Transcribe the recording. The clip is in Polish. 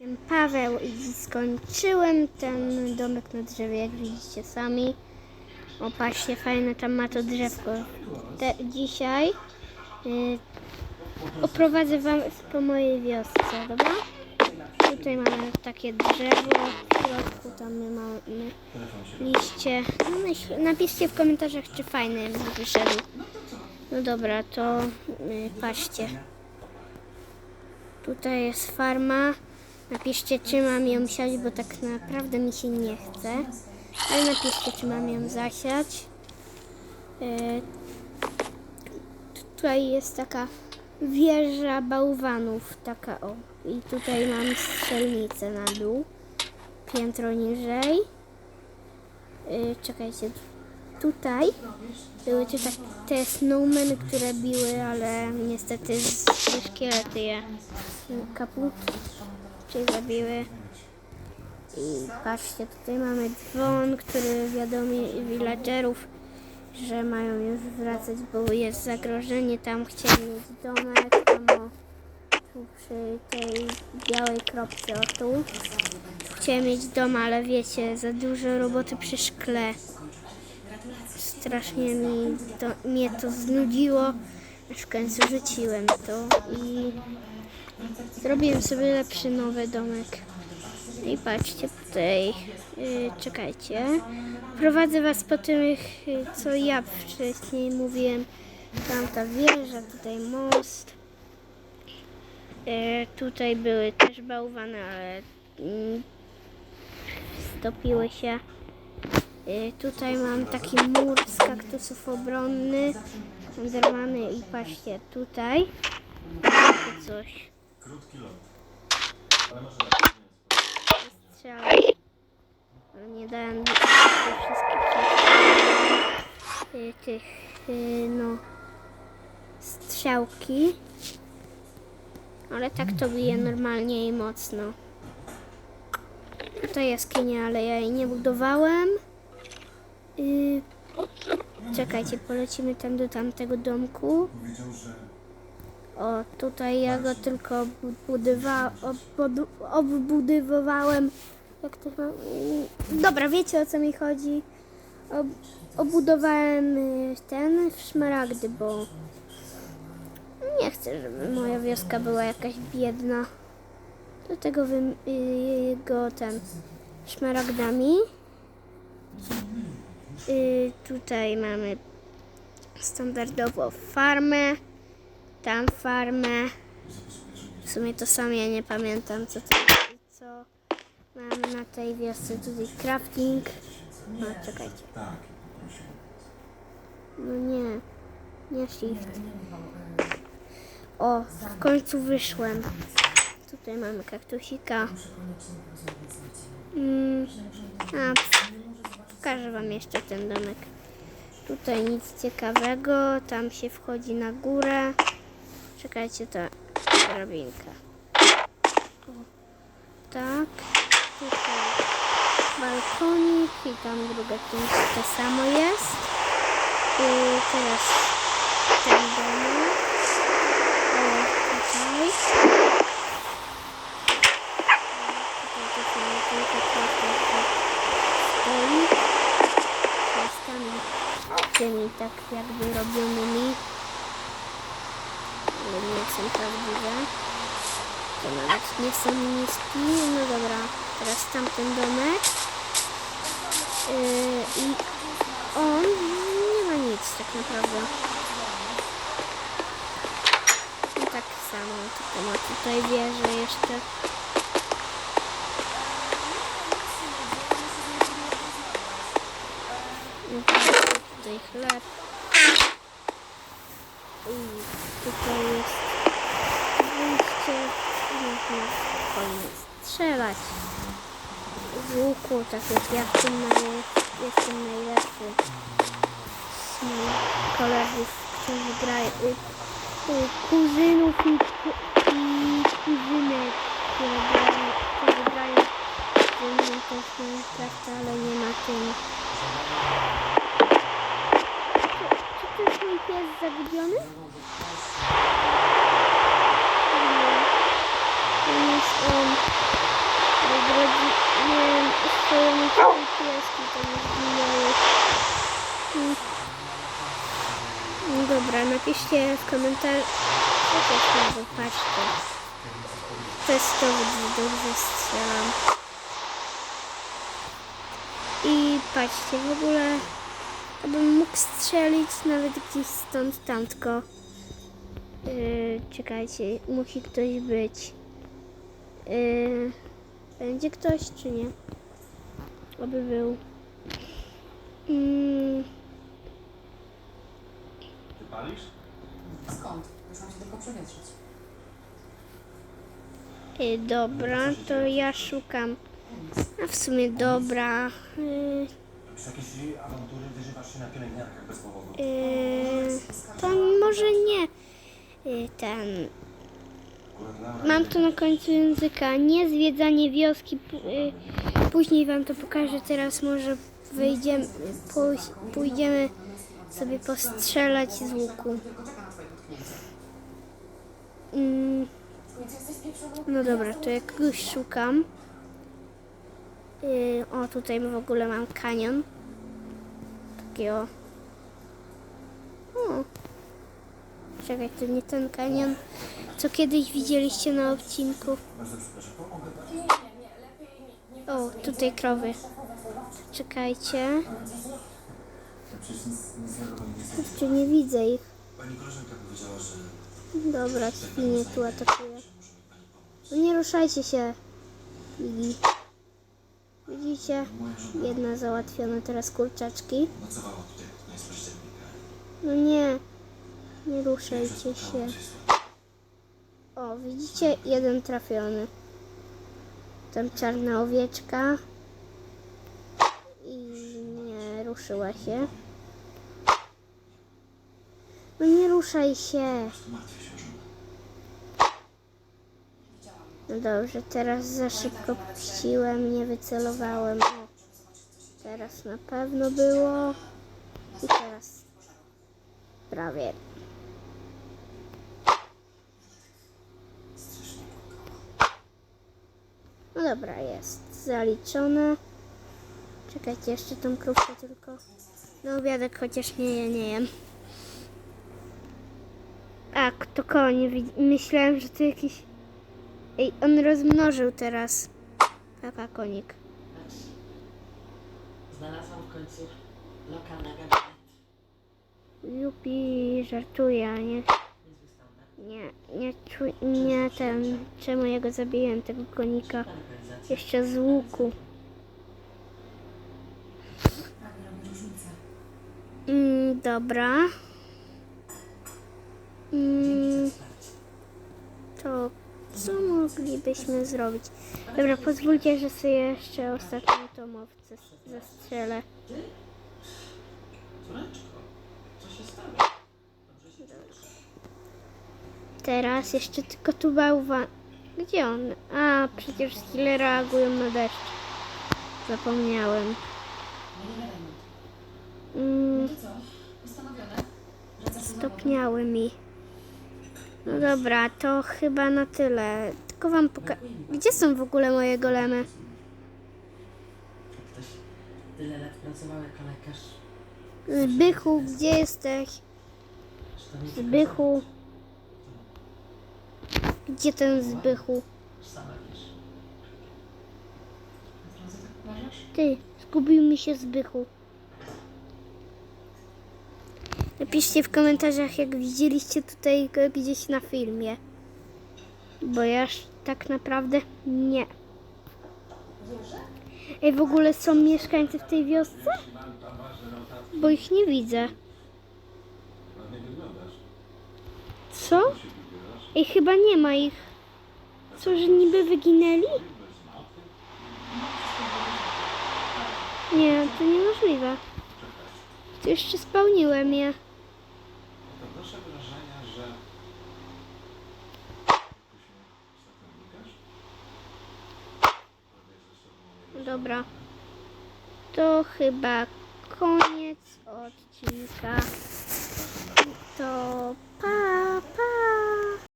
Jestem Paweł i skończyłem ten domek na drzewie, jak widzicie sami. O, patrzcie, fajne tam ma to drzewko. Te, dzisiaj y, oprowadzę wam po mojej wiosce, dobra? Tutaj mamy takie drzewo, w środku tam my mamy liście. No, napiszcie w komentarzach, czy fajny wyszedł. No dobra, to y, patrzcie. Tutaj jest farma. Napiszcie, czy mam ją siać, bo tak naprawdę mi się nie chce. Ale napiszcie, czy mam ją zasiać. E, tutaj jest taka wieża bałwanów, taka o. I tutaj mam strzelnicę na dół. Piętro niżej. E, czekajcie, tutaj były te, tak, te snowmeny, które biły, ale niestety ze szkielety je kaput czy zabiły. I patrzcie, tutaj mamy dzwon, który wiadomi villagerów, że mają już wracać, bo jest zagrożenie. Tam chcieli mieć domek, tam o, tu przy tej białej kropce o tu. Chciałem mieć dom, ale wiecie, za dużo roboty przy szkle. Strasznie mi to, mnie to znudziło, aż w końcu rzuciłem to i zrobiłem sobie lepszy nowy domek. I patrzcie tutaj, yy, czekajcie. Prowadzę was po tych, yy, co ja wcześniej mówiłem. Tamta wieża, tutaj most. Yy, tutaj były też bałwany, ale mm, stopiły się. Y, Tutaj mam taki mur z kaktusów obronny, zerwany i patrzcie, tutaj coś. Strzały. Ale nie dałem tych wszystkich y, tych, y, no, strzałki. Ale tak to bije normalnie i mocno. Tutaj jaskinia, ale ja jej nie budowałem. Yy, czekajcie, polecimy tam do tamtego domku. O, tutaj ja go tylko obudywa, obudu, obudowywałem. Jak to ma... yy, Dobra, wiecie o co mi chodzi. Ob, obudowałem yy, ten w szmaragdy, bo nie chcę, żeby moja wioska była jakaś biedna. Do tego wy, yy, go ten szmaragdami. Y, tutaj mamy standardowo farmę, tam farmę. W sumie to sam ja nie pamiętam co to co mamy na tej wiosce. Tutaj crafting. No czekajcie. No nie, nie shift. O, w końcu wyszłem. Tutaj mamy kaktusika. Mm, a, Pokażę Wam jeszcze ten domek. Tutaj nic ciekawego, tam się wchodzi na górę. Czekajcie, ta drabinka. Tak, tutaj balkonik i tam druga część to samo jest. I teraz ten domek. O, tutaj. To tymi tak jakby robionymi nie są prawdziwe. To nawet nie są niski no dobra teraz tamten domek. Yy, i on nie ma nic tak naprawdę. No tak samo tylko ma tutaj wieżę jeszcze. No tak, tutaj chleb. I tutaj jest wyjście. Można spokojnie strzelać. Z łuku, tak jak ja w tym jestem najlepszy. Z kolegów, którzy grają, y, y, kuzynów i, i kuzynek, które grają, którzy grają ze mną też Minecrafta, ale nie na tym mój pies zagubiony? To jest on. Dobra, nie wiem, ustojony tutaj pieski to tam zginęły. Dobra, napiszcie w komentarzu. Co to zobaczcie. Testowo dobrze strzelam. I patrzcie, w ogóle abym mógł strzelić nawet gdzieś stąd, tamtko. Yy, czekajcie, musi ktoś być. Yy, będzie ktoś, czy nie? Oby był. Mm, Ty palisz? Skąd? Muszę się tylko przewietrzyć. yy, dobra, to ja szukam. A w sumie dobra. Yy, Robisz jakieś awantury, wyżywasz się na pielęgniarkach bez powodu. yy, to może nie. Yy, ten. Mam to na końcu języka. Nie zwiedzanie wioski. P- y, Później wam to pokażę. Teraz może wyjdziemy, pójdziemy sobie postrzelać z łuku. Mm, no dobra, to jak kogoś szukam. Y, o, tutaj w ogóle mam kanion. Takiego. O. Czekaj, to nie ten kanion, co kiedyś widzieliście na odcinku. O, tutaj krowy. Czekajcie. Jeszcze nie widzę ich. Dobra, świnie tu atakuje. No nie ruszajcie się. Widzicie? Jedna załatwiona, teraz kurczaczki. No nie. Nie ruszajcie się. O, widzicie? Jeden trafiony. Tam czarna owieczka. I nie ruszyła się. No nie ruszaj się. Tu martwię się o żonę. No dobrze, teraz za szybko puściłem, nie wycelowałem. O, teraz na pewno było. I teraz prawie. No dobra, jest zaliczone. Czekajcie, jeszcze tą krówkę tylko. No obiadek chociaż nie, ja nie jem. A, to konie. widz- Myślałem, że to jakiś... Ej, on rozmnożył teraz. Papa konik. Znalazłam w końcu lokalny gabinet. Jupi, żartuje, a nie, nie, nie, czu, nie ten, czemu ja go zabiłem, tego konika. Jeszcze z łuku. Mm, dobra. Mm, za wsparcie. to co moglibyśmy zrobić? Dobra, pozwólcie, że sobie jeszcze ostatnią tomowcę zastrzelę. Teraz jeszcze tylko tu bałwan. Gdzie on? A, przecież skille reagują na deszcz. Zapomniałem. Mm, stopniały mi. No dobra, to chyba na tyle. Tylko wam poka... Gdzie są w ogóle moje golemy? Ktoś tyle lat pracował jako lekarz. Zbychu, gdzie jesteś? Zbychu. Gdzie ten Zbychu? Sama wiesz. Naprawdę tak uważasz? Ty, zgubił mi się Zbychu. Napiszcie w komentarzach, jak widzieliście tutaj go gdzieś na filmie. Bo ja tak naprawdę nie. Ej, w ogóle są mieszkańcy w tej wiosce? Bo ich nie widzę. Co? Ej, chyba nie ma ich. Co, że niby wyginęli? Nie, to niemożliwe. To jeszcze spełniłem je. Dobra. To chyba koniec odcinka. To